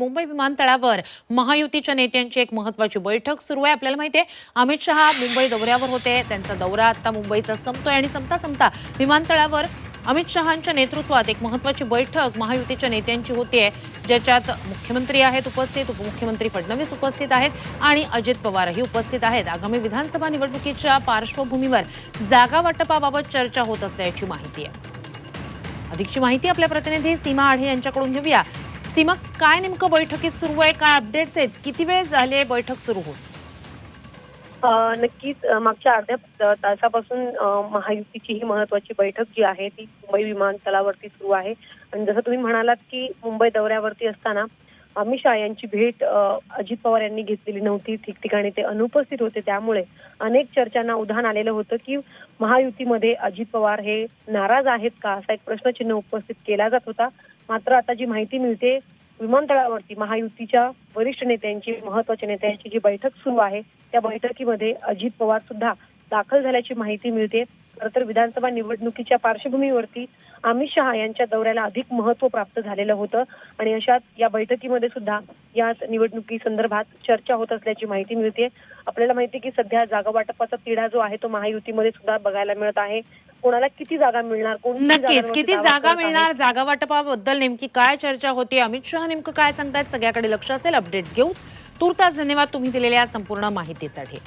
मुंबई विमानतळावर महायुतीच्या नेत्यांची एक महत्वाची बैठक सुरू आहे. आपल्याला माहिती आहे अमित शहा मुंबई दौऱ्यावर होते. त्यांचा दौरा आता मुंबईचा संपतोय आणि संपता संपता विमानतळावर अमित शहांच्या नेतृत्वात एक महत्वाची बैठक महायुतीच्या नेत्यांची होतीये. ज्याच्यात मुख्यमंत्री आहेत उपस्थित उपमुख्यमंत्री फडणवीस उपस्थित आहेत आणि अजित पवारही उपस्थित आहेत. आगामी विधानसभा निवडणुकीच्या पार्श्वभूमीवर जागा वाटपाबाबत चर्चा होत असल्याची माहिती आहे. अधिकची माहिती आपल्या प्रतिनिधी सीमा आढे यांच्याकडून घेऊया. सीमा काय नेमकं बैठकीत सुरू आहे? काय अपडेट्स आहेत? किती वेळ झाले बैठक सुरू होत नक्कीच. मागच्या अर्ध्या तासापासून महायुतीची ही महत्वाची बैठक जी आहे ती मुंबई विमानतळावरती सुरू आहे. आणि जसं तुम्ही म्हणालात की मुंबई दौऱ्यावरती असताना अमित शहा यांची भेट अजित पवार यांनी घेतलेली नव्हती. ठिकठिकाणी ते अनुपस्थित होते. त्यामुळे अनेक चर्चांना उधाण आलेलं होतं की महायुतीमध्ये अजित पवार हे नाराज आहेत का? असा एक प्रश्नचिन्ह उपस्थित केला जात होता. मात्र आता जी माहिती मिळते विमानतळावरती महायुतीच्या वरिष्ठ नेत्यांची महत्त्वाच्या नेत्यांची जी बैठक सुरू आहे त्या बैठकीमध्ये अजित पवार सुद्धा दाखल झाल्याची माहिती मिळते. तर विधानसभा निवडणुकीच्या पार्श्वभूमीवरती अमित शहा यांच्या दौऱ्याला अधिक महत्त्व प्राप्त झालेलं होतं. आणि अशात या बैठकीमध्ये सुद्धा या निवडणुकी संदर्भात चर्चा होत असल्याची माहिती मिळते आपल्याला माहिती की सध्या जागा वाटपाचा तिढा जो आहे तो महायुतीमध्ये सुद्धा बघायला मिळत आहे. कोणाला किती जागा मिळणार? नक्कीच. किती जागा? मिळणार? जागा वाटपाबद्दल नेमकी काय चर्चा होती? अमित शहा नेमकं काय सांगतायत? सगळ्याकडे लक्ष असेल. अपडेट्स घेऊ तुर्तास धन्यवाद तुम्ही दिलेल्या संपूर्ण माहितीसाठी.